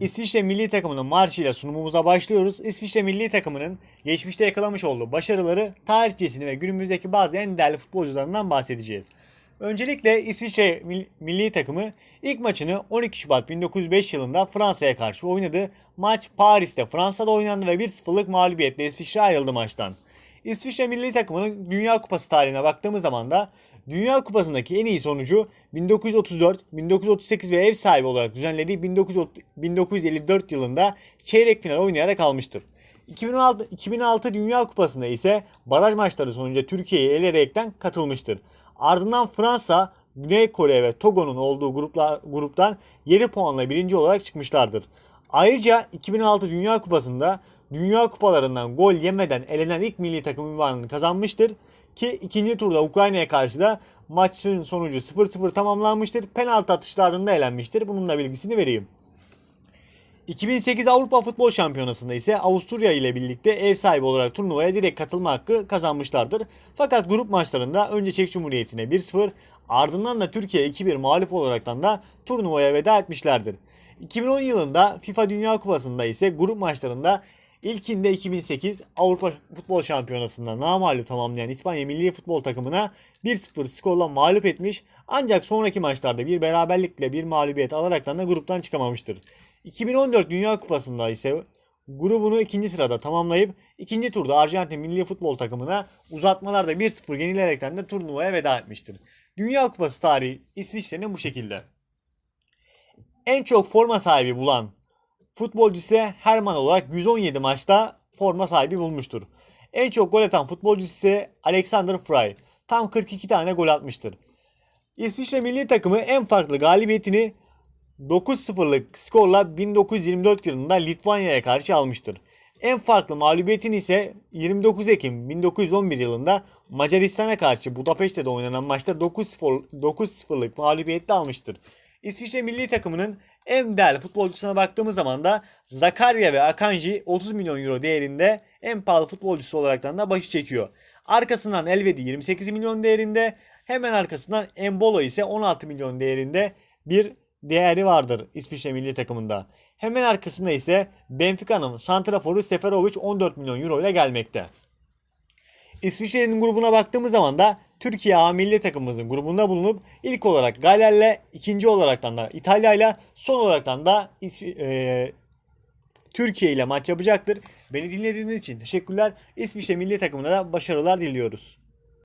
İsviçre milli takımının marşıyla sunumumuza başlıyoruz. İsviçre milli takımının geçmişte yakalamış olduğu başarıları, tarihçesini ve günümüzdeki bazı en değerli futbolcularından bahsedeceğiz. Öncelikle İsviçre mil- milli takımı ilk maçını 12 Şubat 1905 yılında Fransa'ya karşı oynadı. Maç Paris'te Fransa'da oynandı ve 1-0'lık mağlubiyetle İsviçre ayrıldı maçtan. İsviçre milli takımının Dünya Kupası tarihine baktığımız zaman da Dünya Kupası'ndaki en iyi sonucu 1934, 1938 ve ev sahibi olarak düzenlediği 1930 1954 yılında çeyrek final oynayarak almıştır. 2006, 2006 Dünya Kupası'nda ise baraj maçları sonucu Türkiye'yi eleyerekten katılmıştır. Ardından Fransa, Güney Kore ve Togo'nun olduğu gruplar, gruptan 7 puanla birinci olarak çıkmışlardır. Ayrıca 2006 Dünya Kupası'nda Dünya Kupalarından gol yemeden elenen ilk milli takım ünvanını kazanmıştır. Ki ikinci turda Ukrayna'ya karşı da maçın sonucu 0-0 tamamlanmıştır. Penaltı atışlarında elenmiştir. Bunun da bilgisini vereyim. 2008 Avrupa Futbol Şampiyonası'nda ise Avusturya ile birlikte ev sahibi olarak turnuvaya direkt katılma hakkı kazanmışlardır. Fakat grup maçlarında önce Çek Cumhuriyeti'ne 1-0 ardından da Türkiye 2-1 mağlup olaraktan da turnuvaya veda etmişlerdir. 2010 yılında FIFA Dünya Kupası'nda ise grup maçlarında ilkinde 2008 Avrupa Futbol Şampiyonası'nda namağlup tamamlayan İspanya milli futbol takımına 1-0 skorla mağlup etmiş ancak sonraki maçlarda bir beraberlikle bir mağlubiyet alaraktan da gruptan çıkamamıştır. 2014 Dünya Kupası'nda ise grubunu ikinci sırada tamamlayıp ikinci turda Arjantin milli futbol takımına uzatmalarda 1-0 yenilerekten de turnuvaya veda etmiştir. Dünya Kupası tarihi İsviçre'nin bu şekilde. En çok forma sahibi bulan futbolcu ise Herman olarak 117 maçta forma sahibi bulmuştur. En çok gol atan futbolcu ise Alexander Fry. Tam 42 tane gol atmıştır. İsviçre milli takımı en farklı galibiyetini 9-0'lık skorla 1924 yılında Litvanya'ya karşı almıştır. En farklı mağlubiyetini ise 29 Ekim 1911 yılında Macaristan'a karşı Budapeşte'de oynanan maçta 9-0 9-0'lık mağlubiyetle almıştır. İsviçre milli takımının en değerli futbolcusuna baktığımız zaman da Zakaria ve Akanji 30 milyon euro değerinde en pahalı futbolcusu olaraktan da başı çekiyor. Arkasından Elvedi 28 milyon değerinde, hemen arkasından Embolo ise 16 milyon değerinde bir değeri vardır İsviçre milli takımında. Hemen arkasında ise Benfica'nın santraforu Seferovic 14 milyon euro ile gelmekte. İsviçre'nin grubuna baktığımız zaman da Türkiye A milli takımımızın grubunda bulunup ilk olarak Galler'le ikinci olaraktan da İtalya ile son olaraktan da e, Türkiye ile maç yapacaktır. Beni dinlediğiniz için teşekkürler. İsviçre milli takımına da başarılar diliyoruz.